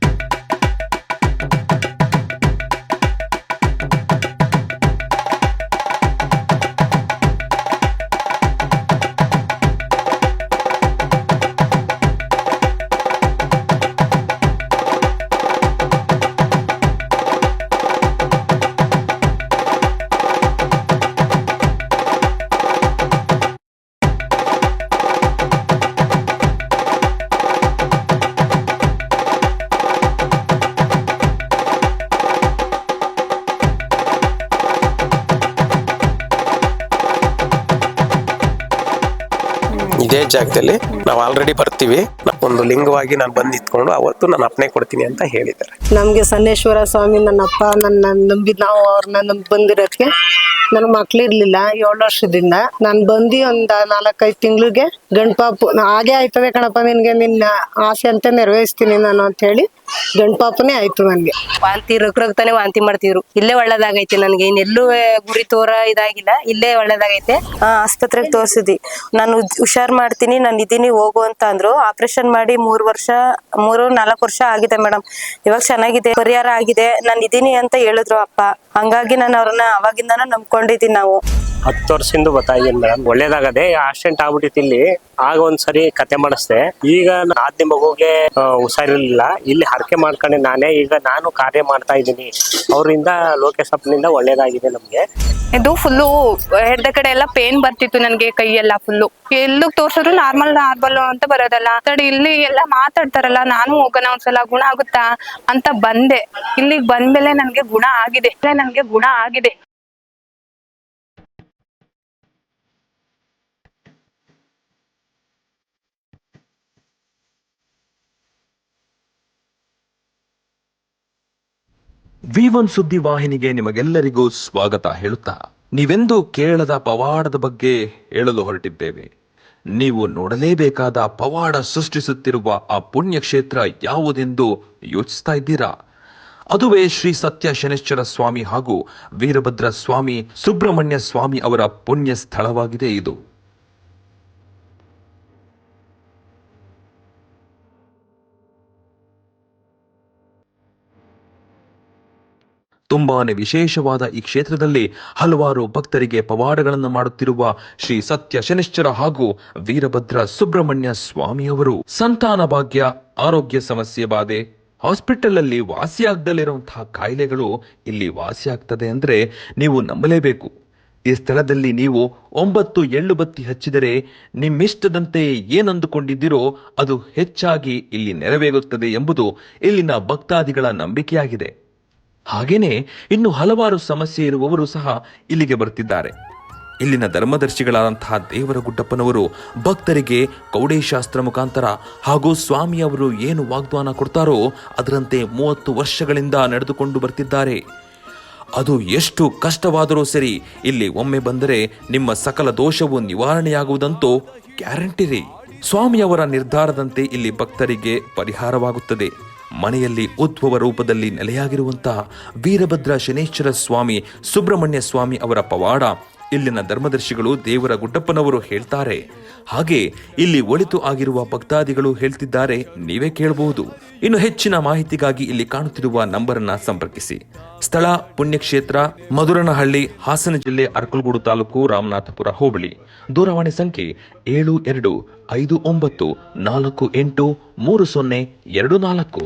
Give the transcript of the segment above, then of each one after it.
you ಇದೇ ಜಾಗದಲ್ಲಿ ನಾವು ಆಲ್ರೆಡಿ ಬರ್ತೀವಿ. ಒಂದು ಲಿಂಗವಾಗಿ ನಾನು ಬಂದು ನಿಂತ್ಕೊಂಡು ಅವತ್ತು ನಾನು ಅಪ್ಪನೆ ಕೊಡ್ತೀನಿ ಅಂತ ಹೇಳಿದ್ದಾರೆ. ನಮ್ಗೆ ಸನ್ನೇಶ್ವರ ಸ್ವಾಮಿ ನನ್ನ ಅಪ್ಪ ನನ್ನ ನಂಬಿ ನಾವು ಅವ್ರನ್ನ ನಂಬಿ ಬಂದಿರೋದಕ್ಕೆ ನನ್ನ ಮಕ್ಳಿರ್ಲಿಲ್ಲ ಏಳು ವರ್ಷದಿಂದ. ನಾನ್ ಬಂದು ಒಂದ್ ನಾಲ್ಕೈದು ತಿಂಗಳಿಗೆ ಗಂಡ್ಪಾಪು ನಾ- ಹಾಗೆ ಆಯ್ತದೆ ಕಣಪ್ಪ ನಿನ್ಗೆ ನಿನ್ನ ಆಸೆ ಅಂತ ನೆರವೇರಿಸ್ತೀನಿ ನಾನು ಅಂತ ಹೇಳಿ ಗಣಪಾಪನೇ ಆಯ್ತು ನನ್ಗೆ. ವಾಂತಿ ರಗ್ ರಗ್ತಾನೆ ವಾಂತಿ ಮಾಡ್ತಿದ್ರು. ಇಲ್ಲೇ ಒಳ್ಳೇದಾಗೈತೆ ನನ್ಗೆ. ಇನ್ನೆಲ್ಲೂ ಗುರಿ ತೋರ ಇದಾಗಿಲ್ಲ. ಇಲ್ಲೇ ಒಳ್ಳೇದಾಗೈತೆ. ಆ, ಆಸ್ಪತ್ರೆಗೆ ತೋರ್ಸಿದ್ವಿ ನಾನು ಹುಷಾರ್ ಮಾಡ್ತೀನಿ. ನಾನು ಇದೀನಿ. ಹೋಗು ಅಂತ ಅಂದ್ರು. ಆಪರೇಷನ್ ಮಾಡಿ ಮೂರ್ ವರ್ಷ, ಮೂರು, ನಾಲ್ಕು ವರ್ಷ ಆಗಿದೆ ಮೇಡಮ್ ಇವಾಗ ಚೆನ್ನಾಗಿದೆ, ಪರಿಹಾರ ಆಗಿದೆ. ನಾನು ಇದೀನಿ ಅಂತ ಹೇಳಿದ್ರು ಅಪ್ಪ. ಹಂಗಾಗಿ ನಾನು ಅವ್ರನ್ನ ಅವಾಗಿಂದಾನು ನಂಬ್ಕೊಂಡಿದ್ದೀನಿ ನಾವು. ಹತ್ತು ವರ್ಷದಿಂದ ಇದೀನಿ ಮೇಡಮ್ ಒಳ್ಳೇದಾಗದೆ ಆಕ್ಸಿಡೆಂಟ್ ಆಗ್ಬಿಟ್ಟಿತ್ತು ಇಲ್ಲಿ. ಆಗ ಒಂದ್ಸರಿ ಕತೆ ಮಾಡಿಸ್ದೆ. ಈಗ ಆದ್ಯ ಮಗುಗೆ ಹುಷಾರಿರ್ಲಿಲ್ಲ. ಇಲ್ಲಿ ಹರಕೆ ಮಾಡ್ಕೊಂಡೆ ನಾನೇ. ಈಗ ನಾನು ಕಾರ್ಯ ಮಾಡ್ತಾ ಇದ್ದೀನಿ ಅವರಿಂದ ಲೋಕೇಶಪ್ಪನಿಂದ ಒಳ್ಳೇದಾಗಿದೆ ನಮ್ಗೆ. ಇದು ಫುಲ್ಲು ಹೆಡ್ದ ಕಡೆ ಎಲ್ಲ ಪೇನ್ ಬರ್ತಿತ್ತು ನನಗೆ ಕೈ ಎಲ್ಲ ಫುಲ್ಲು ಎಲ್ಲೂ ತೋರ್ಸಿದ್ರು ನಾರ್ಮಲ್ ನಾರ್ಮಲ್ ಅಂತ ಬರೋದಲ್ಲ. ತಡಿ ಇಲ್ಲಿ ಎಲ್ಲ ಮಾತಾಡ್ತಾರಲ್ಲ, ನಾನು ಹೋಗೋಣ ಒಂದ್ಸಲ, ಗುಣ ಆಗುತ್ತಾ? ಅಂತ ಬಂದೆ. ಇಲ್ಲಿಗೆ ಬಂದ್ಮೇಲೆ ನನ್ಗೆ ಗುಣ ಆಗಿದೆ. ನನ್ಗೆ ಗುಣ ಆಗಿದೆ. ವಿ ಒನ್ ಸುದ್ದಿ ವಾಹಿನಿಗೆ ನಿಮಗೆಲ್ಲರಿಗೂ ಸ್ವಾಗತ ಹೇಳುತ್ತಾ. ನೀವೆಂದು ಕೇಳದ ಪವಾಡದ ಬಗ್ಗೆ ಹೇಳಲು ಹೊರಟಿದ್ದೇವೆ. ನೀವು ನೋಡಲೇಬೇಕಾದ ಪವಾಡ ಸೃಷ್ಟಿಸುತ್ತಿರುವ ಆ ಪುಣ್ಯಕ್ಷೇತ್ರ ಯಾವುದೆಂದು ಯೋಚಿಸ್ತಾ ಇದ್ದೀರಾ? ಅದುವೇ ಶ್ರೀ ಸತ್ಯ ಶನೇಶ್ವರ ಸ್ವಾಮಿ ಹಾಗೂ ವೀರಭದ್ರ ಸ್ವಾಮಿ ಸುಬ್ರಹ್ಮಣ್ಯ ಸ್ವಾಮಿ ಅವರ ಪುಣ್ಯ ಸ್ಥಳವಾಗಿದೆ ಇದು. ತುಂಬಾನೇ ವಿಶೇಷವಾದ ಈ ಕ್ಷೇತ್ರದಲ್ಲಿ ಹಲವಾರು ಭಕ್ತರಿಗೆ ಪವಾಡಗಳನ್ನು ಮಾಡುತ್ತಿರುವ ಶ್ರೀ ಸತ್ಯ ಶನಿಶ್ಚರ ಹಾಗೂ ವೀರಭದ್ರ ಸುಬ್ರಹ್ಮಣ್ಯ ಸ್ವಾಮಿಯವರು. ಸಂತಾನ ಭಾಗ್ಯ, ಆರೋಗ್ಯ ಸಮಸ್ಯೆ ಬಾಧೆ ಹಾಸ್ಪಿಟಲ್ ಅಲ್ಲಿ ವಾಸಿಯಾಗದಲ್ಲಿರುವಂತಹ ಕಾಯಿಲೆಗಳು ಇಲ್ಲಿ ವಾಸಿಯಾಗ್ತದೆ ಅಂದ್ರೆ ನೀವು ನಂಬಲೇಬೇಕು. ಈ ಸ್ಥಳದಲ್ಲಿ ನೀವು ಒಂಬತ್ತು ಎಳ್ಳು ಬತ್ತಿ ಹಚ್ಚಿದರೆ ನಿಮ್ಮಿಷ್ಟದಂತೆ ಏನಂದುಕೊಂಡಿದ್ದೀರೋ ಅದು ಹೆಚ್ಚಾಗಿ ಇಲ್ಲಿ ನೆರವೇರುತ್ತದೆ ಎಂಬುದು ಇಲ್ಲಿನ ಭಕ್ತಾದಿಗಳ ನಂಬಿಕೆಯಾಗಿದೆ. ಹಾಗೇನೆ ಇನ್ನು ಹಲವಾರು ಸಮಸ್ಯೆ ಇರುವವರು ಸಹ ಇಲ್ಲಿಗೆ ಬರ್ತಿದ್ದಾರೆ. ಇಲ್ಲಿನ ಧರ್ಮದರ್ಶಿಗಳಾದಂತಹ ದೇವರ ಗುಡ್ಡಪ್ಪನವರು ಭಕ್ತರಿಗೆ ಕೌಡೇಶಾಸ್ತ್ರ ಮುಖಾಂತರ ಹಾಗೂ ಸ್ವಾಮಿಯವರು ಏನು ವಾಗ್ದಾನ ಕೊಡ್ತಾರೋ ಅದರಂತೆ ಮೂವತ್ತು ವರ್ಷಗಳಿಂದ ನಡೆದುಕೊಂಡು ಬರ್ತಿದ್ದಾರೆ. ಅದು ಎಷ್ಟು ಕಷ್ಟವಾದರೂ ಸರಿ ಇಲ್ಲಿ ಒಮ್ಮೆ ಬಂದರೆ ನಿಮ್ಮ ಸಕಲ ದೋಷವು ನಿವಾರಣೆಯಾಗುವುದಂತೂ ಗ್ಯಾರಂಟಿ ರೀ. ಸ್ವಾಮಿಯವರ ನಿರ್ಧಾರದಂತೆ ಇಲ್ಲಿ ಭಕ್ತರಿಗೆ ಪರಿಹಾರವಾಗುತ್ತದೆ. ಮನೆಯಲ್ಲಿ ಉದ್ಭವ ರೂಪದಲ್ಲಿ ನೆಲೆಯಾಗಿರುವಂತಹ ವೀರಭದ್ರ ಶನೇಶ್ವರ ಸ್ವಾಮಿ ಸುಬ್ರಹ್ಮಣ್ಯ ಸ್ವಾಮಿ ಅವರ ಪವಾಡ ಇಲ್ಲಿನ ಧರ್ಮದರ್ಶಿಗಳು ದೇವರ ಗುಡ್ಡಪ್ಪನವರು ಹೇಳ್ತಾರೆ. ಹಾಗೆ ಇಲ್ಲಿ ಒಳಿತು ಆಗಿರುವ ಭಕ್ತಾದಿಗಳು ಹೇಳ್ತಿದ್ದಾರೆ, ನೀವೇ ಕೇಳಬಹುದು ಇನ್ನು ಹೆಚ್ಚಿನ ಮಾಹಿತಿಗಾಗಿ ಇಲ್ಲಿ ಕಾಣುತ್ತಿರುವ ನಂಬರನ್ನ ಸಂಪರ್ಕಿಸಿ. ಸ್ಥಳ, ಪುಣ್ಯಕ್ಷೇತ್ರ, ಮಧುರನಹಳ್ಳಿ, ಹಾಸನ ಜಿಲ್ಲೆ, ಅರ್ಕಲ್ಗೂಡು ತಾಲೂಕು, ರಾಮನಾಥಪುರ ಹೋಬಳಿ. ದೂರವಾಣಿ ಸಂಖ್ಯೆ ಏಳು ಎರಡು ಐದು ಒಂಬತ್ತು ನಾಲ್ಕು ಎಂಟು ಮೂರು ಸೊನ್ನೆ ಎರಡು ನಾಲ್ಕು.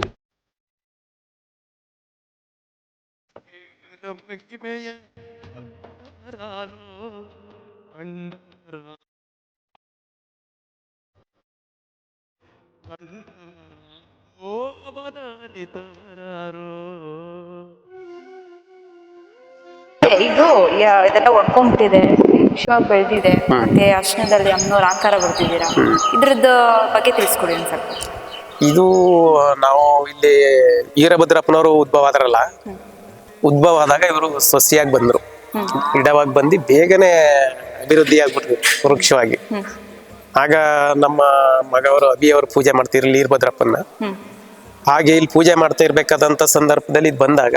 ಇದು ಇದೆಲ್ಲ ಒಡ್ಕೊಂಡ್ಬಿಟ್ಟಿದೆ ವಿಶ್ವ ಬೆಳೆದಿದೆ. ಮತ್ತೆ ಅರ್ಶನದಲ್ಲಿ ಅಮ್ಮನವ್ರ ಆಕಾರ ಬರ್ತಿದ್ದೀರಾ ಇದ್ರದ್ದು ಬಗ್ಗೆ ತಿಳಿಸ್ಕೊಡಿ ಒಂದು ಸ್ವಲ್ಪ. ಇದು ನಾವು ಇಲ್ಲಿ ವೀರಭದ್ರಪ್ಪನವರು ಉದ್ಭವ ಆದ್ರಲ್ಲ ಉದ್ಭವ ಆದಾಗ ಇವರು ಸಸಿಯಾಗಿ ಬಂದ್ರು. ಗಿಡವಾಗಿ ಬಂದು ಬೇಗನೆ ಅಭಿವೃದ್ಧಿ ಆಗ್ಬಿಟ್ರು ವೃಕ್ಷವಾಗಿ ಆಗ ನಮ್ಮ ಮಗವರು ಅಭಿಯವರು ಪೂಜೆ ಮಾಡ್ತಿರ್ಲಿ ವೀರಭದ್ರಪ್ಪನ ಹಾಗೆ ಇಲ್ಲಿ ಪೂಜೆ ಮಾಡ್ತಾ ಇರ್ಬೇಕಾದಂತ ಸಂದರ್ಭದಲ್ಲಿ ಇದು ಬಂದಾಗ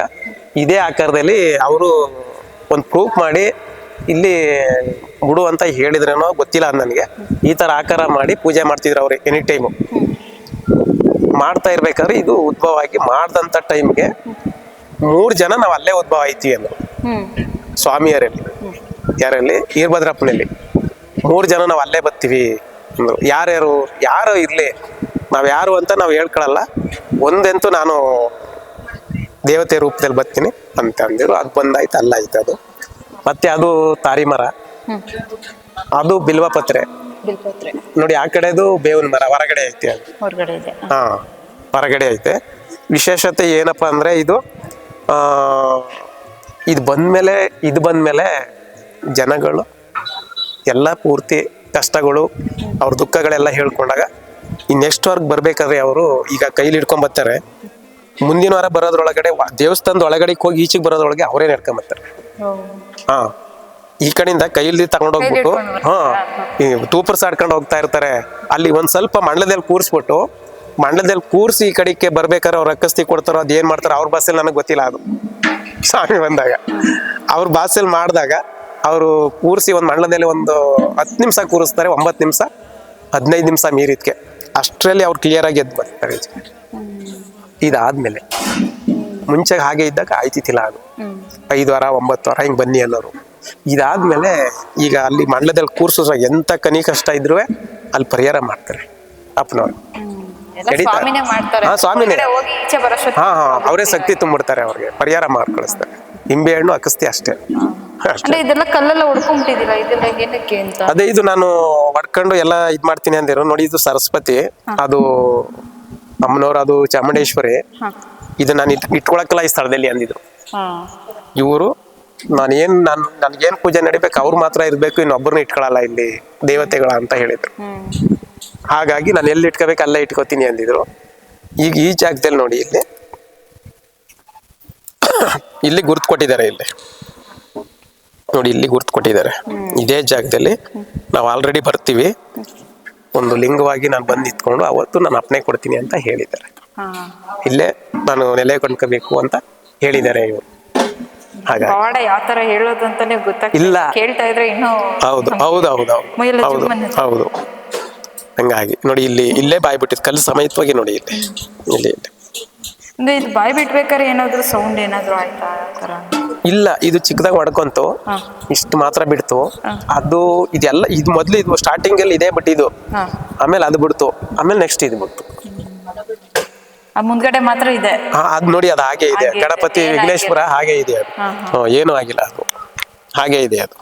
ಇದೇ ಆಕಾರದಲ್ಲಿ ಅವರು ಒಂದು ಪ್ರೂಫ್ ಮಾಡಿ ಇಲ್ಲಿ ಬಿಡು ಅಂತ ಹೇಳಿದ್ರೇನೋ ಗೊತ್ತಿಲ್ಲ ನನಗೆ. ಈ ತರ ಆಕಾರ ಮಾಡಿ ಪೂಜೆ ಮಾಡ್ತಿದ್ರು ಅವ್ರು ಎನಿ ಟೈಮು ಮಾಡ್ತಾ ಇರ್ಬೇಕಾದ್ರೆ ಇದು ಉದ್ಭವ ಆಗಿ ಮಾಡ್ದಂತ ಟೈಮ್ಗೆ ಮೂರು ಜನ ನಾವು ಅಲ್ಲೇ ಉದ್ಭವ ಆಯ್ತೀವಿ ಅಂದ್ರು ಸ್ವಾಮಿಯರಲ್ಲಿ ಯಾರಲ್ಲಿ? ವೀರಭದ್ರಪ್ಪನಲ್ಲಿ ಮೂರು ಜನ ನಾವು ಅಲ್ಲೇ ಬರ್ತೀವಿ ಅಂದರು. ಯಾರ್ಯಾರು? ಯಾರು ಇರಲಿ? ನಾವು ಯಾರು ಅಂತ ನಾವು ಹೇಳ್ಕೊಳಲ್ಲ. ಒಂದಂತೂ ನಾನು ದೇವತೆ ರೂಪದಲ್ಲಿ ಬರ್ತೀನಿ ಅಂತ ಅಂದಿರು ಅದು ಬಂದಾಯ್ತು ಅಲ್ಲ ಆಯ್ತು ಅದು. ಮತ್ತೆ ಅದು ತಾರಿ ಮರ ಅದು ಬಿಲ್ವಪತ್ರೆ. ನೋಡಿ ಆ ಕಡೆದು ಬೇವಿನ ಮರ ಹೊರಗಡೆ ಐತೆ ಹಾ ಹೊರಗಡೆ ಐತೆ. ವಿಶೇಷತೆ ಏನಪ್ಪಾ ಅಂದ್ರೆ ಇದು ಆ ಇದು ಬಂದಮೇಲೆ ಇದು ಬಂದಮೇಲೆ ಜನಗಳು ಎಲ್ಲ ಪೂರ್ತಿ ಕಷ್ಟಗಳು ಅವ್ರ ದುಃಖಗಳೆಲ್ಲ ಹೇಳ್ಕೊಂಡಾಗ ಈ ನೆಕ್ಸ್ಟ್ ವರ್ಗ್ ಬರ್ಬೇಕಾದ್ರೆ ಅವರು ಈಗ ಕೈಲಿ ಹಿಡ್ಕೊಂಡ್ ಬರ್ತಾರೆ. ಮುಂದಿನ ವಾರ ಬರೋದ್ರೊಳಗಡೆ ವ- ದೇವಸ್ಥಾನದ ಒಳಗಡೆ ಹೋಗಿ ಈಚೆಗೆ ಬರೋದ್ರೊಳಗೆ ಅವರೇ ನಡ್ಕೊಂಬರ್ತಾರೆ ಹಾ ಈ ಕಡೆಯಿಂದ ಕೈಯಲ್ಲಿ ತಗೊಂಡೋಗ್ಬಿಟ್ಟು ಹಾ ಈ ಟೂಪರ್ಸ್ ಆಡ್ಕೊಂಡು ಹೋಗ್ತಾ ಇರ್ತಾರೆ. ಅಲ್ಲಿ ಒಂದ್ ಸ್ವಲ್ಪ ಮಂಡಲದಲ್ಲಿ ಕೂರಿಸ್ಬಿಟ್ಟು ಮಂಡಲದಲ್ಲಿ ಕೂರಿಸಿ ಈ ಕಡೆಗೆ ಬರ್ಬೇಕಾದ್ರೆ ಅವ್ರ ಅಕ್ಕಸ್ತಿ ಕೊಡ್ತಾರೋ ಅದೇನ್ ಏನ್ ಮಾಡ್ತಾರೋ ಅವ್ರ ಬಸ್ಸಲ್ಲಿ ನನಗೆ ಗೊತ್ತಿಲ್ಲ ಅದು. ಸ್ವಾಮಿ ಬಂದಾಗ. ಅವ್ರ ಭಾಷೆಲಿ ಮಾಡಿದಾಗ ಅವರು ಕೂರಿಸಿ ಒಂದು ಮಂಡಲದಲ್ಲಿ ಒಂದು ಹತ್ತು ನಿಮಿಷ ಕೂರಿಸ್ತಾರೆ, ಒಂಬತ್ತು ನಿಮಿಷ, ಹದಿನೈದು ನಿಮಿಷ ಮೀರಿದ್ಕೆ. ಅಷ್ಟರಲ್ಲಿ ಅವ್ರು ಕ್ಲಿಯರ್ ಆಗಿ ಎದ್ದು ಬರ್ತಾರೆ. ಇದಾದ್ಮೇಲೆ ಮುಂಚೆ ಹಾಗೆ ಇದ್ದಾಗ ಆಯ್ತಿತ್ತಿಲ್ಲ ಅದು. ಐದು ವಾರ, ಒಂಬತ್ತು ವಾರ ಹಿಂಗೆ ಬನ್ನಿ ಅನ್ನೋರು. ಇದಾದ್ಮೇಲೆ ಈಗ ಅಲ್ಲಿ ಮಂಡಲದಲ್ಲಿ ಕೂರ್ಸೋ ಎಂತ ಕನಿ ಕಷ್ಟ ಇದ್ರೂ ಅಲ್ಲಿ ಪರಿಹಾರ ಮಾಡ್ತಾರೆ ಅಪ್ಪನವ್ರು ಎಲ್ಲ ನಡೀತಾ- ಸ್ವಾಮಿನೇ ಮಾಡ್ತಾರೆ. ಹಾ, ಸ್ವಾಮಿನೇ. ಹೊರ್ಗಡೆ ಹೋಗಿ ಈಚೆ ಬರೋಷ್ಟೊತ್ತಿಗೆ ಹಾ ಹಾ ಅವರೇ ಶಕ್ತಿ ತುಂಬಿಡ್ತಾರೆ ಅವ್ರಿಗೆ. ಪರಿಹಾರ ಮಾಡಿ ಕಳಿಸ್ತಾರೆ ನಿಂಬೆ ಹಣ್ಣು ಅಕಸ್ತಿ ಅಷ್ಟೇ. ಅಷ್ಟೇ. ಅಂದ್ರೆ ಇದೆಲ್ಲ ಕಲ್ಲೆಲ್ಲ ಹೊಡ್ಕೊಂಡ್ಬಿಟ್ಟಿದಿಲ್ಲ ಇದೆಲ್ಲ ಏನಕ್ಕೆ ಅಂತ? ಅದೇ ಇದು ನಾನು ಹೊಡ್ಕೊಂಡು ಎಲ್ಲ ಇದ್ ಮಾಡ್ತೀನಿ ಅಂದಿರೋ. ನೋಡಿ ಇದು ಸರಸ್ವತಿ. ಅದು ಅಮ್ಮನವ್ರು ಅದು ಚಾಮುಂಡೇಶ್ವರಿ. ಇದು ನಾನು ಇಟ್ ಇಟ್ಕೊಳಕ್ಕಲ್ಲ ಈ ಸ್ಥಳದಲ್ಲಿ ಅಂದಿದ್ರು. ಹಾ. ಇವರು ನಾನೇನ್ ನಾನು ನನ್ಗೇನ್ ಪೂಜೆ ನಡಿಬೇಕು ಅವ್ರು ಮಾತ್ರ ಇರ್ಬೇಕು ಇನ್ನೊಬ್ಬರನ್ನ ಇಟ್ಕೊಳಲ್ಲ ಇಲ್ಲಿ ದೇವತೆಗಳ ಅಂತ ಹೇಳಿದ್ರು. ಹ್ಮ್. ಹಾಗಾಗಿ ನಾನು ಎಲ್ಲಿ ಇಟ್ಕೋಬೇಕು ಅಲ್ಲೇ ಇಟ್ಕೋತೀನಿ ಅಂದಿದ್ರು. ಈಗ ಈ ಜಾಗದಲ್ಲಿ ನೋಡಿ ಇಲ್ಲಿ. ಇಲ್ಲಿ ಗುರ್ತು ಕೊಟ್ಟಿದ್ದಾರೆ ಇಲ್ಲಿ. ನೋಡಿ ಇಲ್ಲಿ ಗುರ್ತು ಕೊಟ್ಟಿದ್ದಾರೆ. ಇದೇ ಜಾಗದಲ್ಲಿ ನಾವು ಆಲ್ರೆಡಿ ಬರ್ತೀವಿ. ಒಂದು ಲಿಂಗವಾಗಿ ನಾನು ಬಂದು ನಿಂತ್ಕೊಂಡು ಅವತ್ತು ನಾನು ಅಪ್ಪನೆ ಕೊಡ್ತೀನಿ ಅಂತ ಹೇಳಿದ್ದಾರೆ. ಇಲ್ಲೇ ನಾನು ನೆಲೆ ಕೊಂಡ್ಕೋಬೇಕು ಅಂತ ಹೇಳಿದ್ದಾರೆ ಇವರು. ಹಾಗಾಗಿ. ಇಲ್ಲ. ಹೌದು ಹೌದು ಹೌದು ಹೌದು. ಹೌದು. ಹಂಗಾಗಿ. ನೋಡಿ ಇಲ್ಲಿ ಇಲ್ಲೇ ಬಾಯಿ ಬಿಟ್ಟಿದ್ ಕಲ್ಲು ಸಮೇತವಾಗಿ ನೋಡಿ ಇಲ್ಲಿ. ಇಲ್ಲಿ ಇಲ್ಲಿ. ಅಂದ್ರೆ ಇದು ಬಾಯ್ ಬಿಟ್ಬೇಕಾದ್ರೆ ಏನಾದ್ರು ಸೌಂಡ್ ಏನಾದ್ರು ಆಯ್ತಾ ತರ ಇಲ್ಲ ಇದು ಚಿಕ್ಕದಾಗ ಹೊಡ್ಕೊಂತು ಇಷ್ಟು ಮಾತ್ರ ಬಿಡ್ತು. ಅದು ಇದೆಲ್ಲ ಇದು ಮೊದಲು ಇದು ಸ್ಟಾರ್ಟಿಂಗ್ ಅಲ್ಲಿ ಇದೆ ಬಟ್ ಇದು ಆಮೇಲೆ ಅದು ಬಿಡ್ತು. ಆಮೇಲೆ ನೆಕ್ಸ್ಟ್ ಇದು ಬಿಡ್ತು. ಆ ಮುಂದ್ಗಡೆ ಮಾತ್ರ ಇದೆ. ಹಾ ಅದ್ ನೋಡಿ ಅದು ಹಾಗೆ ಇದೆ. ಗಣಪತಿ ವಿಘ್ನೇಶ್ವರ ಹಾಗೆ ಇದೆ ಅದು. ಹ್ಮ್, ಏನೂ ಆಗಿಲ್ಲ ಅದು. ಹಾಗೆ ಇದೆ ಅದು.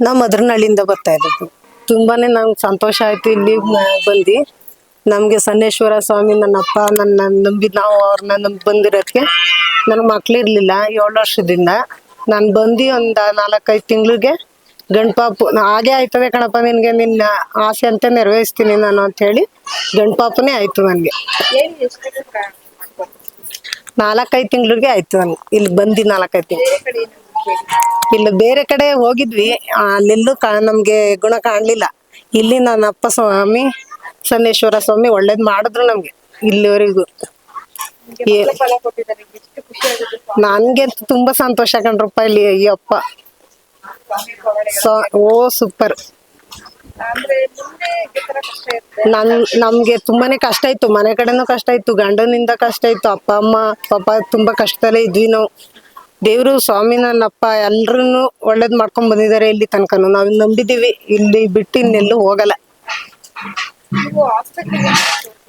ನಾವು ಮದ್ರನಹಳ್ಳಿಯಿಂದ ಬರ್ತಾ ಇರೋದು ತುಂಬಾನೇ ನಂಗೆ ಸಂತೋಷ ಆಯ್ತು ಇಲ್ಲಿ ಬಂದು. ನಮಗೆ ಸನ್ನೇಶ್ವರ ಸ್ವಾಮಿ ನನ್ನ ಅಪ್ಪ ನನ್ನ ನಂಬಿ ನಾವು ಅವ್ರನ್ನ ನಂಬಿ ಬಂದಿರೋದಕ್ಕೆ ನನಗೆ ಮಕ್ಳಿರ್ಲಿಲ್ಲ ಏಳು ವರ್ಷದಿಂದ. ನಾನು ಬಂದು ಒಂದು ನಾಲ್ಕೈದು ತಿಂಗಳಿಗೆ ಗಣಪಾಪು ಹಾಗೆ ಆಯ್ತದೆ ಕಣಪ್ಪ ನಿನಗೆ, ನಿನ್ನ ಆಸೆ ಅಂತ ನೆರವೇರಿಸ್ತೀನಿ ನಾನು ಅಂತ ಹೇಳಿ ಗಣಪಾಪನೇ ಆಯ್ತು ನನಗೆ. ನಾಲ್ಕೈದು ತಿಂಗಳಿಗೆ ಆಯ್ತು ನನ್ಗೆ. ಇಲ್ಲಿ ಬಂದು ನಾಲ್ಕೈದು ತಿಂಗಳು. ಇಲ್ಲ ಬೇರೆ ಕಡೆ ಹೋಗಿದ್ವಿ. ಅಲ್ಲೆಲ್ಲೂ ಕಾ ನಮ್ಗೆ ಗುಣ ಕಾಣ್ಲಿಲ್ಲ. ಇಲ್ಲಿ ನನ್ನ ಅಪ್ಪ ಸ್ವಾಮಿ ಸನ್ನೇಶ್ವರ ಸ್ವಾಮಿ ಒಳ್ಳೇದ್ ಮಾಡಿದ್ರು ನಮ್ಗೆ ಇಲ್ಲಿವರೆಗೂ. ನನ್ಗೆ ತುಂಬಾ ಸಂತೋಷ ಕಣ್ರಪ್ಪ ಇಲ್ಲಿ ಅಯ್ಯಪ್ಪ ಅಪ್ಪ. ಓ ಸೂಪರ್ ನನ್ ನಮ್ಗೆ ತುಂಬಾನೇ ಕಷ್ಟ ಇತ್ತು ಮನೆ ಕಡೆನೂ ಕಷ್ಟ ಇತ್ತು ಗಂಡನಿಂದ ಕಷ್ಟ ಇತ್ತು ಅಪ್ಪ ಅಮ್ಮ ಪಾಪ ತುಂಬಾ ಕಷ್ಟದಲ್ಲೇ ಇದ್ವಿ ನಾವು. ದೇವ್ರು ನನ್ನಪ್ಪ ಎಲ್ರನ್ನು ಒಳ್ಳೇದ್ ಮಾಡ್ಕೊಂಡ್ ಬಂದಿದ್ದಾರೆ ಇಲ್ಲಿ ತನಕ ನಾವ್ ನಂಬಿದೀವಿ. ಇಲ್ಲಿ ಬಿಟ್ಟು ಇನ್ನೆಲ್ಲೂ ಹೋಗಲ್ಲ.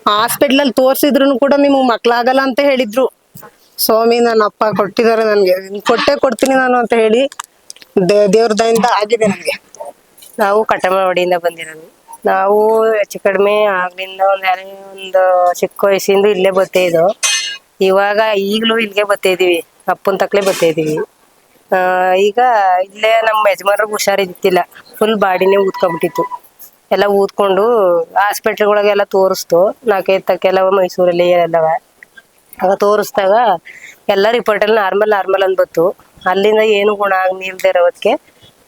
ಹಾಸ್ಪಿಟ್ಲ್ ಅಲ್ಲಿ ತೋರ್ಸಿದ್ರು ಕೂಡ ನಿಮ್ಗೆ ಮಕ್ಳಾಗಲ್ಲ ಅಂತ ಹೇಳಿದ್ರು. ಸ್ವಾಮಿ ನನ್ನ ಅಪ್ಪ ಕೊಟ್ಟಿದ್ದಾರೆ ನನ್ಗೆ. ಕೊಟ್ಟೆ ಕೊಡ್ತೀನಿ ನಾನು ಅಂತ ಹೇಳಿ ದೇವ್ರ ದಯಿಂದ ಆಗಿದೆ ನನ್ಗೆ. ನಾವು ಕಟಮಾವಡಿಯಿಂದ ಬಂದಿರೋದು. ನಾವು ಹೆಚ್ಚು ಕಡಿಮೆ ಆಗ್ಲಿಂದ ಒಂದ್ ಒಂದು ಚಿಕ್ಕ ವಯಸ್ಸಿಂದ ಇಲ್ಲೇ ಬರ್ತಾ ಇದ್ದೋ. ಇವಾಗ ಈಗಲೂ ಇಲ್ಲಿಗೆ ಬರ್ತಾ ಇದೀವಿ. ಅಪ್ಪನ ತಕ್ಲೆ ಬರ್ತಾ ಇದೀವಿ ಈಗ ಇಲ್ಲೇ ನಮ್ಮ ಯಜಮಾನ್ರಿಗೆ ಹುಷಾರಿದ್ದಿಲ್ಲ ಫುಲ್ ಬಾಡಿನೇ ಊದ್ಕೊಂಡ್ಬಿಟ್ಟಿತ್ತು ಎಲ್ಲ ಊದ್ಕೊಂಡು ಹಾಸ್ಪಿಟ್ಲ್ಗಳಿಗೆಲ್ಲ ತೋರಿಸ್ತು. ನಾಲ್ಕೈದು ತಕ್ಕೆಲ್ಲ ಮೈಸೂರಲ್ಲಿ ಎಲ್ಲವ ಆಗ ತೋರಿಸ್ದಾಗ ಎಲ್ಲ ರಿಪೋರ್ಟಲ್ಲಿ ನಾರ್ಮಲ್ ನಾರ್ಮಲ್ ಅಂತ ಬಂತು. ಅಲ್ಲಿಂದ ಏನು ಗುಣ ನಿಲ್ದೇ ಇರೋದಕ್ಕೆ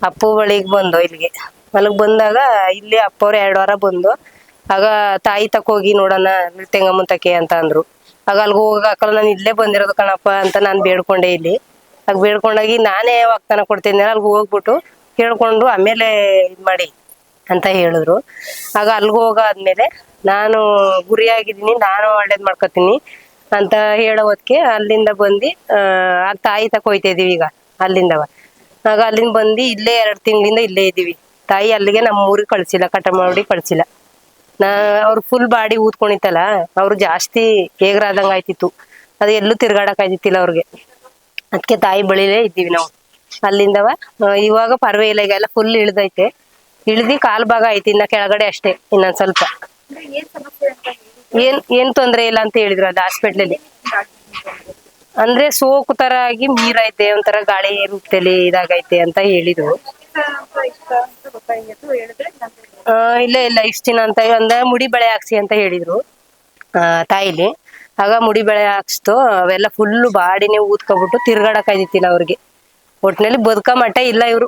ಅಪ್ಪು ಬಳಿಗೆ ಬಂದು ಇಲ್ಲಿಗೆ. ಅಲ್ಲಿಗೆ ಬಂದಾಗ ಇಲ್ಲಿ ಅಪ್ಪವ್ರು ಎರಡು ವಾರ ಬಂದು, ಆಗ ತಾಯಿ ತಕ್ಕೋಗಿ ನೋಡೋಣ ತೆಂಗಮ್ಮನ ತಕ್ಕೆ ಅಂತ ಅಂದ್ರು. ಆಗ ಅಲ್ಲಿಗೆ ಹೋಗಕ್ಕಲ್ಲ ನಾನು ಇಲ್ಲೇ ಬಂದಿರೋದು ಕಣಪ್ಪ ಅಂತ ನಾನು ಬೇಡ್ಕೊಂಡೆ ಇಲ್ಲಿ. ಆಗ ಬೇಡ್ಕೊಂಡಾಗಿ ನಾನೇ ವಾಗ್ದಾನ ಕೊಡ್ತೀನಿ ಅಲ್ಲಿಗೆ ಹೋಗ್ಬಿಟ್ಟು ಕೇಳ್ಕೊಂಡು ಆಮೇಲೆ ಇದು ಮಾಡಿ ಅಂತ ಹೇಳಿದ್ರು. ಆಗ ಅಲ್ಗೆ ಹೋಗಾದ್ಮೇಲೆ ನಾನು ಗುರಿಯಾಗಿದ್ದೀನಿ, ನಾನು ಒಳ್ಳೇದು ಮಾಡ್ಕೊತೀನಿ ಅಂತ ಹೇಳೋದಕ್ಕೆ ಅಲ್ಲಿಂದ ಬಂದು, ಆ ತಾಯಿ ತಕ ಹೋಯ್ತಾ ಇದೀವಿ ಈಗ ಅಲ್ಲಿಂದವ. ಆಗ ಅಲ್ಲಿಂದ ಬಂದು ಇಲ್ಲೇ ಎರಡು ತಿಂಗಳಿಂದ ಇಲ್ಲೇ ಇದ್ದೀವಿ ತಾಯಿ ಅಲ್ಲಿಗೆ ನಮ್ಮ ಊರಿಗೆ ಕಳ್ಸಿಲ್ಲ ಕಟ ಮಾಡಿ ಕಳ್ಸಿಲ್ಲ. ನಾ ಅವ್ರ ಫುಲ್ ಬಾಡಿ ಊದ್ಕೊಂಡಿತ್ತಲ್ಲ, ಅವ್ರು ಜಾಸ್ತಿ ಹೇಗ್ರಾದಂಗ ಆಯ್ತಿತ್ತು. ಅದು ಎಲ್ಲೂ ತಿರ್ಗಾಡಕ್ ಆಯ್ತಿತ್ತಿಲ್ಲ ಅವ್ರಿಗೆ. ಅದಕ್ಕೆ ತಾಯಿ ಬಳಿಲೇ ಇದ್ದೀವಿ ನಾವು. ಅಲ್ಲಿಂದವ ಇವಾಗ ಪರ್ವೆ ಇಲ್ಲ ಈಗ ಎಲ್ಲ ಫುಲ್ ಇಳ್ದೈತೆ. ಇಳ್ದಿ ಕಾಲ್ ಭಾಗ ಐತಿ ಇನ್ನ ಕೆಳಗಡೆ ಅಷ್ಟೇ, ಇನ್ನೊಂದ್ ಸ್ವಲ್ಪ. ಏನ್ ಏನ್ ತೊಂದ್ರೆ ಇಲ್ಲ ಅಂತ ಹೇಳಿದ್ರು ಅಲ್ಲಿ ಹಾಸ್ಪಿಟ್ಲಲ್ಲಿ. ಅಂದ್ರೆ ಸೋಕು ತರ ಆಗಿ ನೀರೈತೆ ಒಂಥರ ಗಾಳಿ ರೂಪದಲ್ಲಿ ಇದಾಗೈತೆ ಅಂತ ಹೇಳಿದ್ರು. ಇಲ್ಲ ಇಲ್ಲ ಇಷ್ಟ ದಿನ ಅಂತ ಅಂದ, ಮುಡಿ ಬಳೆ ಹಾಕ್ಸಿ ಅಂತ ಹೇಳಿದ್ರು. ತಾಯಿಲಿ. ಆಗ ಮುಡಿ ಬೆಳೆ ಹಾಕ್ಸ್ತು, ಅವೆಲ್ಲ ಫುಲ್ಲು ಬಾಡಿನೇ ಊದ್ಕೊಬಿಟ್ಟು ತಿರ್ಗಾಡಕ್ ಆಯ್ತಿಲ್ಲ ಅವ್ರಿಗೆ. ಒಟ್ನಲ್ಲಿ ಬದುಕ ಮಟ್ಟ ಇಲ್ಲ ಇವ್ರು.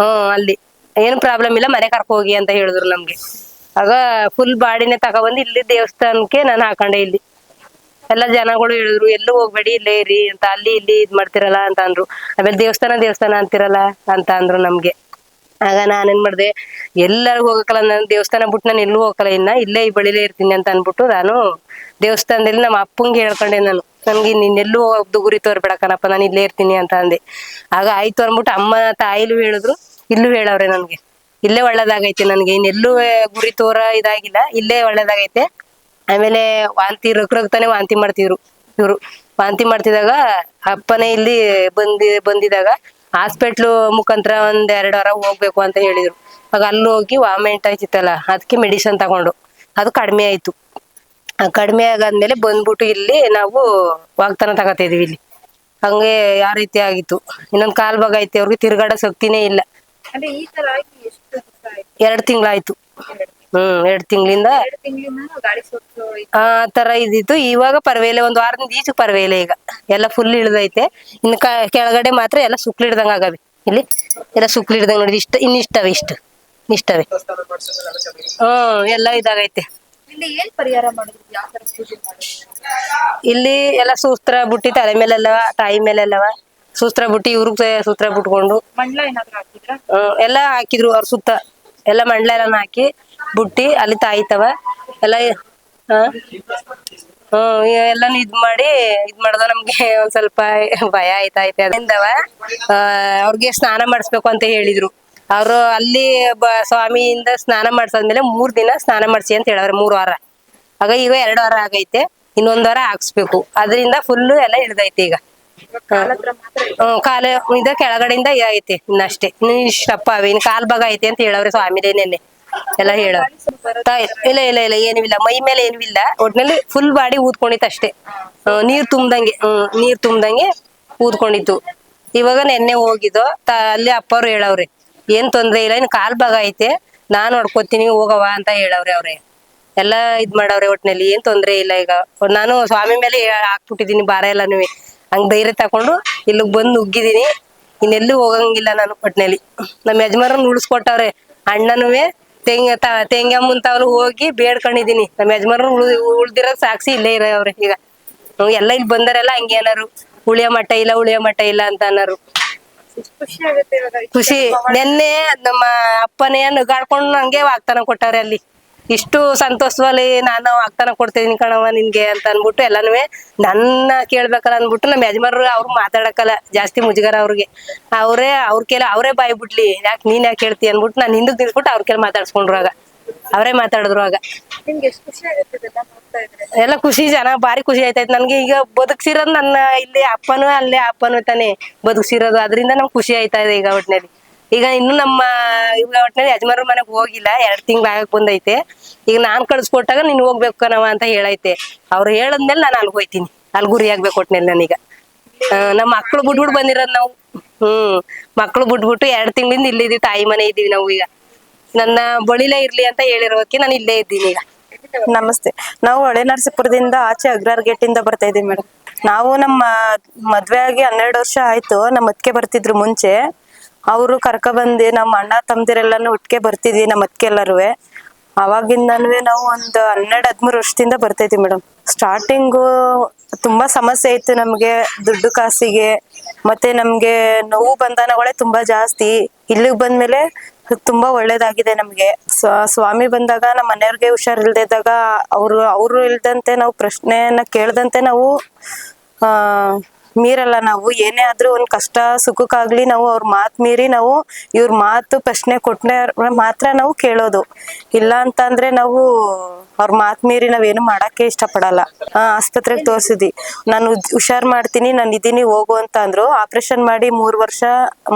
ಹ್ಮ್ ಅಲ್ಲಿ. ಏನು ಪ್ರಾಬ್ಲಮ್ ಇಲ್ಲ, ಮನೆ ಕರ್ಕೊ ಹೋಗಿ ಅಂತ ಹೇಳಿದ್ರು ನಮ್ಗೆ. ಆಗ ಫುಲ್ ಬಾಡಿನೇ ತಗೊಬಂದು ಇಲ್ಲಿ ದೇವಸ್ಥಾನಕ್ಕೆ ನಾನು ಹಾಕೊಂಡೆ ಇಲ್ಲಿ. ಎಲ್ಲ ಜನಗಳು ಹೇಳಿದ್ರು, ಎಲ್ಲೂ ಹೋಗ್ಬೇಡಿ, ಇಲ್ಲೇ ಇರಿ ಅಂತ, ಅಲ್ಲಿ, ಇಲ್ಲಿ ಇದ್ ಮಾಡ್ತಿರಲ್ಲ ಅಂತ ಅಂದ್ರು. ಆಮೇಲೆ ದೇವಸ್ಥಾನ ದೇವಸ್ಥಾನ ಅಂತಿರಲ್ಲ ಅಂತ ಅಂದ್ರು ನಮ್ಗೆ. ಆಗ ನಾನೇನ್ ಮಾಡ್ದೆ ಎಲ್ಲರಿಗೂ ಹೋಗಕ್ಕಲ್ಲ ನಾನು ದೇವಸ್ಥಾನ ಬಿಟ್ಟು ನಾನು ಎಲ್ಲೂ ಹೋಗಲ್ಲ ಇನ್ನ ಇಲ್ಲೇ ಈ ಬಳಿಲೇ ಇರ್ತೀನಿ ಅಂತ ಅನ್ಬಿಟ್ಟು ನಾನು ದೇವಸ್ಥಾನದಲ್ಲಿ ನಮ್ಮ ಅಪ್ಪಂಗೆ ಹೇಳ್ಕೊಂಡೆ ನಾನು, ನನ್ಗೆ ನಿನ್ನೆಲ್ಲೂ ಹೋಗ್ದು ಗುರಿ ತೋರ್ಬೇಡಕ್ಕನಪ್ಪ ನಾನು ಇಲ್ಲೇ ಇರ್ತೀನಿ ಅಂತ ಅಂದೆ. ಆಗ ಆಯ್ತು ಅನ್ಬಿಟ್ಟು ಅಮ್ಮ ತಾಯಿಲು ಹೇಳಿದ್ರು, ಇಲ್ಲೂ ಹೇಳವ್ರೆ ನನ್ಗೆ, ಇಲ್ಲೇ ಒಳ್ಳೇದಾಗೈತೆ ನನ್ಗೆ ಇನ್ನೆಲ್ಲೂ ಗುರಿ ತೋರ ಇದಾಗಿಲ್ಲ, ಇಲ್ಲೇ ಒಳ್ಳೇದಾಗೈತೆ. ಆಮೇಲೆ ವಾಂತಿ ರಕ್ ವಾಂತಿ ಮಾಡ್ತಿದ್ರು ಇವ್ರು. ವಾಂತಿ ಮಾಡ್ತಿದಾಗ ಅಪ್ಪನೇ ಇಲ್ಲಿ ಬಂದಿ ಬಂದಿದಾಗ ಹಾಸ್ಪಿಟ್ಲು ಮುಖಾಂತರ ಒಂದ್ ಎರಡ್ ವಾರ ಹೋಗ್ಬೇಕು ಅಂತ ಹೇಳಿದ್ರು. ಆಗ ಅಲ್ಲಿ ಹೋಗಿ ವಾಮೆಂಟ್ ಆಯ್ತಿತ್ತಲ್ಲ ಅದಕ್ಕೆ ಮೆಡಿಸನ್ ತಗೊಂಡು. ಅದು ಕಡಿಮೆ ಆಯ್ತು. ಕಡಿಮೆ ಆಗಾದ್ಮೇಲೆ ಬಂದ್ಬಿಟ್ಟು ಇಲ್ಲಿ ನಾವು ವಾಗ್ತಾನ ತಗೋತಾ ಇದೀವಿ ಇಲ್ಲಿ. ಹಂಗೆ ಯಾವ ರೀತಿ ಆಗಿತ್ತು. ಇನ್ನೊಂದ್ ಕಾಲ್ ಭಾಗ ಐತಿ ಅವ್ರಿಗೆ ತಿರ್ಗಾಡೋ ಶಕ್ತಿನೇ ಇಲ್ಲ. ಎರಡ್ ತಿಂಗಳಾಯ್ತು. ಹ್ಮ್ ಎರಡ್ ತಿಂಗಳಿಂದ? ಆ ತರ ಇದಿತ್ತು. ಇವಾಗ ಪರ್ವೇಲೆ ಒಂದ್ ವಾರದಿಂದ ಈಚೆ ಪರ್ವೇಲೆ ಈಗ. ಎಲ್ಲ ಫುಲ್ ಇಳಿದೈತೆ. ಇನ್ನು ಕ- ಕೆಳಗಡೆ ಮಾತ್ರ ಎಲ್ಲ ಸುಕ್ಲಿ ಹಿಡ್ದಂಗ ಆಗವೆ. ಇಲ್ಲಿ ಎಲ್ಲ ಸುಕ್ಲಿ ಹಿಡ್ದಂಗ ನೋಡಿ ಇಷ್ಟ ಇನ್ ಇಷ್ಟವೆ ಇಷ್ಟು. ಇಷ್ಟವೆ. ಹ್ಮ್ ಎಲ್ಲ ಇದಾಗೈತೆ. ಇಲ್ಲಿ ಎಲ್ಲ ಸೂಸ್ತ್ರ ಬುಟ್ಟಿ ತಲೆ ಮೇಲೆಲ್ಲವ ತಾಯಿ ಮೇಲೆಲ್ಲವ. ಸೂಸ್ತ್ರ ಬುಟ್ಟಿ ಇವ್ರಿಗೆ ಸೂತ್ರ ಬಿಟ್ಕೊಂಡು. ಹ್ಮ್ ಎಲ್ಲ ಹಾಕಿದ್ರು ಅವ್ರ ಸುತ್ತ. ಎಲ್ಲ ಮಂಡ್ಲ ಎಲ್ಲ ಹಾಕಿ ಬುಟ್ಟಿ, ಅಲ್ಲಿ ತಾಯಿತವ ಎಲ್ಲ ಹ್ಮ್ ಎಲ್ಲಾನು ಇದ್ ಮಾಡಿ, ಇದ್ ಮಾಡ್ದ ನಮ್ಗೆ ಒಂದ್ ಸ್ವಲ್ಪ ಭಯ ಆಯ್ತಾಯ್ತ. ಅದರಿಂದವ ಅವ್ರಿಗೆ ಸ್ನಾನ ಮಾಡಿಸ್ಬೇಕು ಅಂತ ಹೇಳಿದ್ರು. ಅವ್ರು ಅಲ್ಲಿ ಬ- ಸ್ವಾಮಿಯಿಂದ ಸ್ನಾನ ಮಾಡ್ಸಾದ್ಮೇಲೆ ಮೂರ್ ದಿನ ಸ್ನಾನ ಮಾಡ್ಸಿ ಅಂತ ಹೇಳವ್ರೆ, ಮೂರ್ ವಾರ. ಆಗ ಈಗ ಎರಡ್ ವಾರ ಆಗೈತೆ, ಇನ್ನೊಂದ್ ವಾರ ಹಾಕ್ಸ್ಬೇಕು. ಅದರಿಂದ ಫುಲ್ಲು ಎಲ್ಲ ಇಳ್ದೈತೆ ಈಗ. ಹ್ಮ್, ಕಾಲ ಇದ ಕೆಳಗಡೆಯಿಂದ ಐತೆ ಇನ್ನಷ್ಟೇ ಇನ್ನು ಇಷ್ಟಪ್ಪ ಅವೆ ಇನ್ ಕಾಲ್ ಭಾಗ ಐತಿ ಅಂತ ಹೇಳವ್ರಿ ಸ್ವಾಮಿದೇ ನೆನ್ನೆ. ಎಲ್ಲ ಹೇಳ. ಇಲ್ಲ ಇಲ್ಲ ಇಲ್ಲ, ಏನೂ ಇಲ್ಲ. ಮೈ ಮೇಲೆ ಏನೂ ಇಲ್ಲ. ಒಟ್ನಲ್ಲಿ ಫುಲ್ ಬಾಡಿ ಊದ್ಕೊಂಡಿತ್ತು ಅಷ್ಟೇ. ನೀರ್ ತುಂಬ್ದಂಗೆ, ಹ್ಮ್, ನೀರ್ ತುಂಬ್ದಂಗೆ ಊದ್ಕೊಂಡಿತ್ತು. ಇವಾಗ ನೆನ್ನೆ ಹೋಗಿದ್ದು. ಅಲ್ಲಿ ಅಪ್ಪವ್ರು ಹೇಳವ್ರಿ, ಏನ್ ತೊಂದ್ರೆ ಇಲ್ಲ ಇನ್ ಕಾಲ್ ಭಾಗ ಐತೆ. ನಾನ್ ನೋಡ್ಕೊತೀನಿ ಹೋಗವ ಅಂತ ಹೇಳವ್ರಿ ಅವ್ರೆ. ಎಲ್ಲ ಇದ್ ಮಾಡವ್ರೆ ಒಟ್ನಲ್ಲಿ. ಏನ್ ತೊಂದ್ರೆ ಇಲ್ಲ ಈಗ. ನಾನು ಸ್ವಾಮಿ ಮೇಲೆ ಹಾಕ್ಬಿಟ್ಟಿದೀನಿ ಭಾರ ಎಲ್ಲಾನು ಹಂಗ್ ಧೈರ್ಯ ತಕೊಂಡು ಇಲ್ಲಿಗ್ ಬಂದ್ ನುಗ್ಗಿದೀನಿ. ಇನ್ನೆಲ್ಲೂ ಹೋಗಂಗಿಲ್ಲ ನಾನು ಪಟ್ನಲ್ಲಿ ನಮ್ಮ ಯಜಮಾನ್ರನ್ನ ಉಳಿಸ್ಕೊಟ್ಟವ್ರೆ. ಅಣ್ಣನುವೆ ತೆಂಗ ತೆಂಗ ಮುಂತಾವ್ರು ಹೋಗಿ ಬೇಡ್ಕೊಂಡಿದೀನಿ. ನಮ್ಮ ಯಜಮಾನ್ರು ಉಳ್ ಉಳ್ದಿರೋದ್ ಸಾಕ್ಷಿ ಇಲ್ಲೇ ಇರೋವ್ರೆ ಈಗ. ಎಲ್ಲ ಇಲ್ಲಿ ಬಂದರೆಲ್ಲ ಹಂಗೇನಾರು ಉಳಿಯ ಉಳಿಯೋ ಮಟ್ಟ ಇಲ್ಲ ಉಳಿಯ ಮಟ್ಟ ಇಲ್ಲ ಅಂತ ಅನ್ನಾರು. ಖುಷಿ ನೆನ್ನೆ ನಮ್ಮ ಅಪ್ಪನೇ ನುಗ್ಗಾಡ್ಕೊಂಡು ಹಂಗೆ ವಾಗ್ತಾನ ಕೊಟ್ಟವ್ರೆ ಅಲ್ಲಿ. ಇಷ್ಟು ಸಂತೋಷದಲ್ಲಿ ನಾನು ಆಗ್ತಾನ ಕೊಡ್ತೀನಿ ಕಣವ ನಿನ್ಗೆ ಅಂತ ಅನ್ಬಿಟ್ಟು ಎಲ್ಲಾನು ನನ್ನ ಕೇಳ್ಬೇಕಲ್ಲ ಅನ್ಬಿಟ್ಟು ನಮ್ಮ ಯಜಮಾನ್ರು ಅವ್ರು ಮಾತಾಡಕಲ್ಲ ಜಾಸ್ತಿ ಮುಜುಗರ ಅವ್ರಿಗೆ. ಅವ್ರೇ ಅವ್ರ ಕೇಳ ಅವರೇ ಬಾಯ್ ಬಿಡ್ಲಿ. ಯಾಕೆ ನೀನ್ ಯಾಕೆ ಹೇಳ್ತಿ ಅನ್ಬಿಟ್ಟು ನಾನು ಹಿಂದಕ್ ನಿಲ್ಸ್ಬಿಟ್ಟು ಅವ್ರ ಕೇಳಿ ಮಾತಾಡ್ಸ್ಕೊಂಡ್ರು ಆಗ. ಅವರೇ ಮಾತಾಡಿದ್ರು ಆಗ. ಎಲ್ಲ ಖುಷಿ ಜನ ಬಾರಿ ಖುಷಿ ಆಯ್ತಾಯ್ತು. ನನ್ಗೆ ಈಗ ಬದುಕ್ಸಿರೋದು ನನ್ನ ಇಲ್ಲಿ ಅಪ್ಪನೂ ಅಲ್ಲೇ ಅಪ್ಪನೂ ತಾನೆ ಬದುಕ್ಸಿರೋದು. ಅದರಿಂದ ನಮ್ಗೆ ಖುಷಿ ಆಯ್ತಾ ಇದೆ ಈಗ ಒಟ್ನಲ್ಲಿ. ಈಗ ಇನ್ನು ನಮ್ಮ ಒಟ್ಟಿನಲ್ಲಿ ಯಜಮಾನ್ರ ಮನೆಗ್ ಹೋಗಿಲ್ಲ, ಎರಡ್ ತಿಂಗ್ಳ ಆಗಕ್ ಬಂದೈತೆ. ಈಗ ನಾನ್ ಕಳ್ಸ್ಕೊಟ್ಟಾಗ ನೀನ್ ಹೋಗ್ಬೇಕು ಕಣವ ಅಂತ ಹೇಳೈತೆ. ಅವ್ರು ಹೇಳದ್ಮೇಲೆ ನಾನು ಅಲ್ಗ್ ಹೋಯ್ತೀನಿ. ಅಲ್ಲಿ ಗುರಿ ಆಗ್ಬೇಕು ಒಟ್ನಲ್ಲಿ ನಾನೀಗ. ನಮ್ಮ ಮಕ್ಳು ಬಿಟ್ಬಿಟ್ಟು ಬಂದಿರೋದ್ ನಾವು. ಹ್ಮ್, ಮಕ್ಳು ಬಿಟ್ಬಿಟ್ಟು ಎರಡ್ ತಿಂಗಳಿಂದ ಇಲ್ಲಿದೀವಿ ತಾಯಿ ಮನೆ ಇದೀವಿ ನಾವು ಈಗ. ನನ್ನ ಬಳಿಲೇ ಇರ್ಲಿ ಅಂತ ಹೇಳಿರೋಕೆ ನಾನು ಇಲ್ಲೇ ಇದ್ದೀನಿ ಈಗ. ನಮಸ್ತೆ. ನಾವು ಹಳೆ ನರಸೀಪುರದಿಂದ ಆಚೆ ಅಗ್ರಾರ್ ಗೇಟ್ ಇಂದ ಬರ್ತಾ ಇದೀವಿ ಮೇಡಮ್ ನಾವು ನಮ್ಮ ಮದ್ವೆ ಆಗಿ ಹನ್ನೆರಡು ವರ್ಷ ಆಯ್ತು. ನಮ್ಮ ಅತ್ತಿಗೆ ಬರ್ತಿದ್ರು ಮುಂಚೆ. ಅವರು ಕರ್ಕ ಬಂದು ನಮ್ಮ ಅಣ್ಣ ತಮ್ದಿರೆಲ್ಲಾನು ಒಟ್ಟಿಗೆ ಬರ್ತಿದ್ವಿ ನಮ್ಮ ಅತ್ತಿಗೆ ಎಲ್ಲರೂ ಅವಾಗಿಂದನೂ ನಾವು ಒಂದು ಹನ್ನೆರಡು ಹದಿಮೂರು ವರ್ಷದಿಂದ ಬರ್ತೈತಿ ಮೇಡಮ್. ಸ್ಟಾರ್ಟಿಂಗು ತುಂಬಾ ಸಮಸ್ಯೆ ಇತ್ತು ನಮ್ಗೆ ದುಡ್ಡು ಕಾಸಿಗೆ, ಮತ್ತೆ ನಮ್ಗೆ ನೋವು ಬಂಧನಗಳೇ ತುಂಬಾ ಜಾಸ್ತಿ. ಇಲ್ಲಿಗೆ ಬಂದ್ಮೇಲೆ ತುಂಬಾ ಒಳ್ಳೇದಾಗಿದೆ ನಮ್ಗೆ. ಸ್ವಾಮಿ ಬಂದಾಗ ನಮ್ಮ ಮನೆಯವ್ರಿಗೆ ಹುಷಾರಿಲ್ದಿದ್ದಾಗ ಅವರು ಅವರು ಇಲ್ದಂತೆ ನಾವು ಪ್ರಶ್ನೆಯನ್ನ ಕೇಳ್ದಂತೆ ನಾವು, ಆ ಮೀರಲ್ಲ ನಾವು. ಏನೇ ಆದ್ರೂ ಒಂದ್ ಕಷ್ಟ ಸುಖಕ್ಕಾಗ್ಲಿ ನಾವು ಅವ್ರ ಮಾತ್ ಮೀರಿ ನಾವು ಇವ್ರ ಮಾತು ಪ್ರಶ್ನೆ ಕೊಟ್ಟನೆ ಮಾತ್ರ ನಾವು ಕೇಳೋದು. ಇಲ್ಲ ಅಂತ ಅಂದ್ರೆ ನಾವು ಅವ್ರ ಮಾತ್ ಮೀರಿ ನಾವೇನು ಮಾಡಕ್ಕೆ ಇಷ್ಟಪಡಲ್ಲ. ಆಸ್ಪತ್ರೆಗೆ ತೋರ್ಸಿದ್ವಿ. ನಾನು ಹುಷಾರ್ ಮಾಡ್ತೀನಿ, ನಾನು ಇದೀನಿ ಹೋಗು ಅಂತ ಅಂದ್ರು. ಆಪರೇಷನ್ ಮಾಡಿ ಮೂರ್ ವರ್ಷ,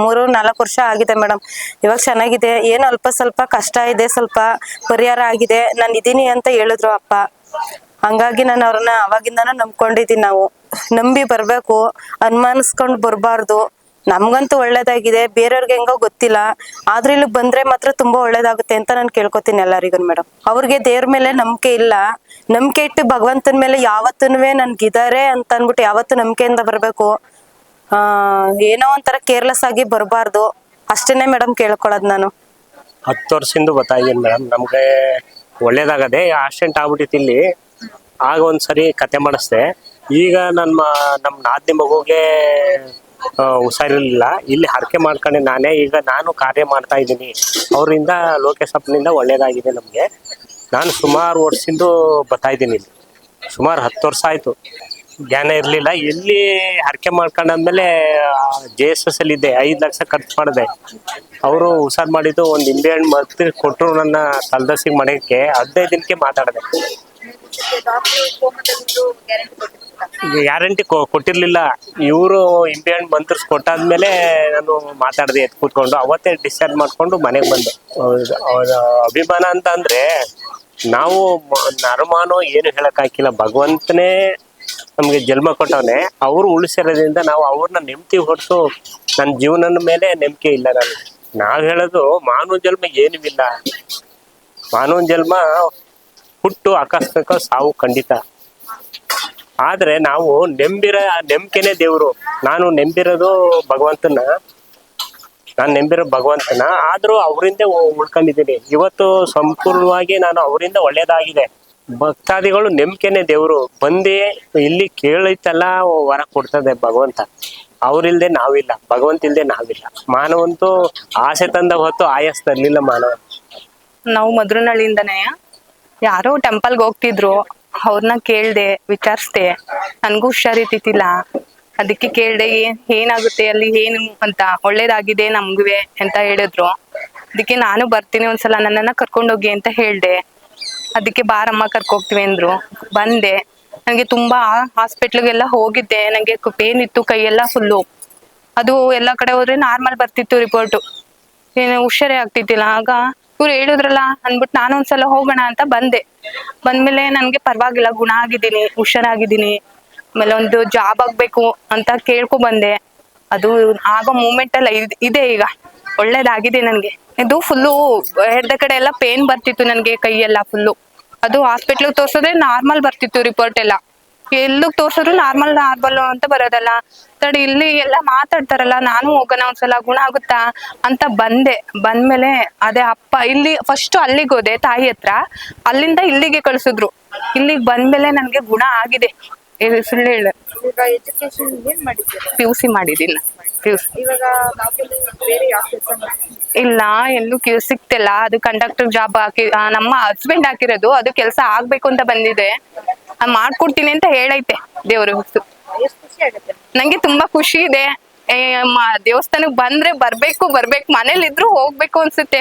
ಮೂರು, ನಾಲ್ಕು ವರ್ಷ ಆಗಿದೆ ಮೇಡಮ್ ಇವಾಗ ಚೆನ್ನಾಗಿದೆ. ಏನು ಅಲ್ಪ ಸ್ವಲ್ಪ ಕಷ್ಟ ಇದೆ, ಸ್ವಲ್ಪ ಪರಿಹಾರ ಆಗಿದೆ. ನಾನು ಇದೀನಿ ಅಂತ ಹೇಳಿದ್ರು ಅಪ್ಪ. ಹಂಗಾಗಿ ನಾನು ಅವ್ರನ್ನ ಅವಾಗಿಂದಾನು ನಂಬ್ಕೊಂಡಿದ್ದೀನಿ ನಾವು. ನಂಬಿ ಬರ್ಬೇಕು, ಅನುಮಾನಿಸ್ಕೊಂಡ್ ಬರಬಾರ್ದು. ನಮ್ಗಂತೂ ಒಳ್ಳೇದಾಗಿದೆ, ಬೇರೆಯವ್ರಿಗೆ ಹೆಂಗೋ ಗೊತ್ತಿಲ್ಲ. ಆದ್ರೆ ಇಲ್ಲಿ ಬಂದ್ರೆ ಮಾತ್ರ ತುಂಬಾ ಒಳ್ಳೇದಾಗುತ್ತೆ ಅಂತ ನಾನು ಕೇಳ್ಕೊತೀನಿ ಎಲ್ಲರಿಗೂ ಮೇಡಮ್ ಅವ್ರಿಗೆ ದೇವ್ರ ಮೇಲೆ ನಂಬಿಕೆ ಇಲ್ಲ. ನಂಬಿಕೆ ಇಟ್ಟು ಭಗವಂತನ ಮೇಲೆ ಯಾವತ್ತೂ ನನ್ಗಿದಾರೆ ಅಂತ ಅನ್ಬಿಟ್ಟು ಯಾವತ್ತು ನಂಬಿಕೆಯಿಂದ ಬರ್ಬೇಕು. ಆ, ಏನೋ ಒಂಥರ ಕೇರ್ಲೆಸ್ ಆಗಿ ಬರಬಾರ್ದು. ಅಷ್ಟೇನೆ ಮೇಡಮ್ ಕೇಳ್ಕೊಳ್ಳೋದು ನಾನು. ಹತ್ತು ವರ್ಷದಿಂದ ಬರ್ತಾ ಮೇಡಮ್ ನಮ್ಗೆ ಒಳ್ಳೇದಾಗದೆ ಆಕ್ಸಿಡೆಂಟ್ ಆಗ್ಬಿಟ್ಟಿತ್ತು ಇಲ್ಲಿ. ಆಗ ಒಂದ್ಸರಿ ಕತೆ ಮಾಡಿಸ್ದೆ. ಈಗ ನಮ್ಮ ನಮ್ಮ ನಾದಿನಿ ಮಗುಗೆ ಹುಷಾರಿರ್ಲಿಲ್ಲ. ಇಲ್ಲಿ ಹರಕೆ ಮಾಡ್ಕೊಂಡು ನಾನೇ. ಈಗ ನಾನು ಕಾರ್ಯ ಮಾಡ್ತಾ ಇದ್ದೀನಿ. ಅವರಿಂದ ಲೋಕೇಶಪ್ಪನಿಂದ ಒಳ್ಳೇದಾಗಿದೆ ನಮಗೆ. ನಾನು ಸುಮಾರು ವರ್ಷದಿಂದ ಬರ್ತಾ ಇದ್ದೀನಿ ಇಲ್ಲಿ. ಸುಮಾರು ಹತ್ತು ವರ್ಷ ಆಯಿತು. ಜ್ಞಾನ ಇರಲಿಲ್ಲ. ಇಲ್ಲಿ ಹರಕೆ ಮಾಡ್ಕೊಂಡಾದ್ಮೇಲೆ ಜೆ ಎಸ್ ಎಸ್ ಅಲ್ಲಿ ಇದ್ದೆ. ಐದು ಲಕ್ಷ ಖರ್ಚು ಮಾಡಿದೆ. ಅವರು ಹುಷಾರು ಮಾಡಿದ್ದು ಒಂದು ಹಣ್ಣು ಮತ್ತೆ ಕೊಟ್ಟರು ನನ್ನ ತಲದಸಿಗೆ ಮನೆಗೆ. ಹದಿನೈದು ದಿನಕ್ಕೆ ಮಾತಾಡಿದೆ. ಗ್ಯಾರಂಟಿ ಕೊಟ್ಟಿರ್ಲಿಲ್ಲ. ಇವರು ಹಣ್ಣು ಮಂತ್ರಿಸ್ ಕೊಟ್ಟಾದ್ಮೇಲೆ ನಾನು ಮಾತಾಡಿದೆ ಎತ್ ಕೂತ್ಕೊಂಡು. ಅವತ್ತೇ ಡಿಸ್ಚಾರ್ಜ್ ಮಾಡ್ಕೊಂಡು ಮನೆಗೆ ಬಂದೆ. ಅಭಿಮಾನ ಅಂತ ಅಂದ್ರೆ ನಾವು ನರಮಾನೋ ಏನು ಹೇಳಕ್ ಹಾಕಿಲ್ಲ. ಭಗವಂತನೇ ನಮ್ಗೆ ಜನ್ಮ ಕೊಟ್ಟವನೆ. ಅವ್ರು ಉಳಿಸಿರೋದ್ರಿಂದ ನಾವು ಅವ್ರನ್ನ ನೆಮ್ಮದಿ ಹೊರತು ನನ್ನ ಜೀವನದ ಮೇಲೆ ನಂಬಿಕೆ ಇಲ್ಲ ನಾನು. ನಾವ್ ಹೇಳೋದು ಮಾನವ ಜನ್ಮ ಏನೂ ಇಲ್ಲ ಮಾನವ ಜನ್ಮ ಹುಟ್ಟು ಆಕಸ್ಮಿಕ ಸಾವು ಖಂಡಿತ. ಆದ್ರೆ ನಾವು ನೆಂಬಿರ ನಂಬಿಕೆನೆ ದೇವ್ರು. ನಾನು ನೆಂಬಿರೋದು ಭಗವಂತನ. ನಾನು ನೆಂಬಿರೋ ಭಗವಂತನ. ಆದ್ರೂ ಅವರಿಂದ ಉಳ್ಕೊಂಡಿದ್ದೀನಿ. ಇವತ್ತು ಸಂಪೂರ್ಣವಾಗಿ ನಾನು ಅವರಿಂದ ಒಳ್ಳೇದಾಗಿದೆ. ಭಕ್ತಾದಿಗಳು ನಂಬಿಕೆನೆ ದೇವ್ರು. ಬಂದಿ ಇಲ್ಲಿ ಕೇಳೈತಲ್ಲ, ವರ ಕೊಡ್ತದೆ ಭಗವಂತ. ಅವ್ರಿಲ್ದೆ ನಾವಿಲ್ಲ. ಭಗವಂತ ಇಲ್ದೆ ನಾವಿಲ್ಲ. ಮಾನವಂತೂ ಆಸೆ ತಂದ ಹೊತ್ತು ಆಯಸ್ ತರ್ಲಿಲ್ಲ ಮಾನವ. ನಾವು ಮಧುರನಹಳ್ಳಿಯಿಂದನೇ ಯಾರೋ ಟೆಂಪಲ್ಗೆ ಹೋಗ್ತಿದ್ರು. ಅವ್ರನ್ನ ಕೇಳ್ದೆ, ವಿಚಾರಿಸ್ದೆ. ನನ್ಗೂ ಹುಷಾರಿತಿಲ್ಲ ಅದಕ್ಕೆ ಕೇಳ್ದೆ ಏನ್ ಏನಾಗುತ್ತೆ? ಅಲ್ಲಿ ಏನು ಅಂತ? ಒಳ್ಳೇದಾಗಿದೆ ನಮ್ಗುವೆ, ಅಂತ ಹೇಳಿದ್ರು. ಅದಕ್ಕೆ ನಾನು ಬರ್ತೀನಿ ಒಂದ್ಸಲ, ನನ್ನನ್ನ ಕರ್ಕೊಂಡೋಗಿ ಅಂತ ಹೇಳ್ದೆ. ಅದಕ್ಕೆ ಬಾರಮ್ಮ ಕರ್ಕೋಗ್ತೀವಿ ಅಂದ್ರು. ಬಂದೆ. ನನಗೆ ತುಂಬಾ ಹಾಸ್ಪಿಟ್ಲಿಗೆಲ್ಲ ಹೋಗಿದ್ದೆ. ನನಗೆ ಪೇನ್ ಇತ್ತು ಕೈಯೆಲ್ಲ ಫುಲ್ಲು ಅದು ಎಲ್ಲ ಕಡೆ ಹೋದ್ರೆ ನಾರ್ಮಲ್ ಬರ್ತಿತ್ತು ರಿಪೋರ್ಟು ಏನು ಹುಷಾರೇ ಆಗ್ತಿತ್ತಿಲ್ಲ. ಆಗ ಇವ್ರು ಹೇಳಿದ್ರಲ್ಲ ಅಂದ್ಬಿಟ್ಟು ನಾನು ಒಂದ್ಸಲ ಹೋಗೋಣ ಅಂತ ಬಂದೆ. ಬಂದ್ಮೇಲೆ ನನ್ಗೆ ಪರವಾಗಿಲ್ಲ, ಗುಣ ಆಗಿದ್ದೀನಿ, ಹುಷಾರಾಗಿದ್ದೀನಿ, ಆಮೇಲೆ ಒಂದು ಜಾಬ್ ಆಗ್ಬೇಕು ಅಂತ ಕೇಳ್ಕೊ ಬಂದೆ. ಅದು ಆಗ ಮೂಮೆಂಟ್ ಎಲ್ಲ ಇದೆ ಈಗ. ಒಳ್ಳೇದಾಗಿದೆ ನನ್ಗೆ. ಇದು ಫುಲ್ಲು ಎರಡ ಕಡೆ ಎಲ್ಲ ಪೇನ್ ಬರ್ತಿತ್ತು ನನ್ಗೆ ಕೈಯೆಲ್ಲ ಫುಲ್ಲು ಅದು ಹಾಸ್ಪಿಟ್ಲಿಗೆ ತೋರ್ಸಿದ್ರೆ ನಾರ್ಮಲ್ ಬರ್ತಿತ್ತು ರಿಪೋರ್ಟ್ ಎಲ್ಲ. ಎಲ್ಲಿಗ್ ತೋರ್ಸಿದ್ರು ನಾರ್ಮಲ್ ನಾರ್ಮಲ್ ಅಂತ ಬರೋದಲ್ಲ. ತಡಿ ಇಲ್ಲಿ ಎಲ್ಲ ಮಾತಾಡ್ತಾರಲ್ಲ ನಾನು ಹೋಗೋಣ ಒಂದ್ಸಲ ಗುಣ ಆಗುತ್ತಾ? ಅಂತ ಬಂದೆ. ಬಂದ್ಮೇಲೆ ಅದೇ ಅಪ್ಪ ಇಲ್ಲಿ ಫಸ್ಟ್ ಅಲ್ಲಿಗೆ ಹೋದೆ ತಾಯಿ ಹತ್ರ. ಅಲ್ಲಿಂದ ಇಲ್ಲಿಗೆ ಕಳ್ಸಿದ್ರು. ಇಲ್ಲಿಗೆ ಬಂದ್ಮೇಲೆ ನನ್ಗೆ ಗುಣ ಆಗಿದೆ. ಸುಳ್ಳು ಹೇಳ. ಪಿ ಯು ಸಿ ಮಾಡಿದ್ದೀನಿ. ಪಿ ಯು ಸಿ ಬೇರೆ ಯಾವ ಇಲ್ಲ ಎಲ್ಲೂ ಕ್ಯೂ ಸಿಕ್ತಿಲ್ಲ ಅದು ಕಂಡಕ್ಟರ್ ಜಾಬ್ ಹಾಕಿ ನಮ್ಮ ಹಸ್ಬೆಂಡ್ ಹಾಕಿರೋದು. ಅದು ಕೆಲಸ ಆಗ್ಬೇಕು ಅಂತ ಬಂದಿದೆ. ಅದ್ ಮಾಡ್ಕೊಡ್ತೀನಿ ಅಂತ ಹೇಳೈತೆ ದೇವ್ರ ಆಗುತ್ತೆ? ನಂಗೆ ತುಂಬಾ ಖುಷಿ ಇದೆ. ದೇವಸ್ಥಾನಕ್ ಬಂದ್ರೆ ಬರ್ಬೇಕು ಬರ್ಬೇಕು. ಮನೇಲಿ ಇದ್ರು ಹೋಗ್ಬೇಕು ಅನ್ಸುತ್ತೆ.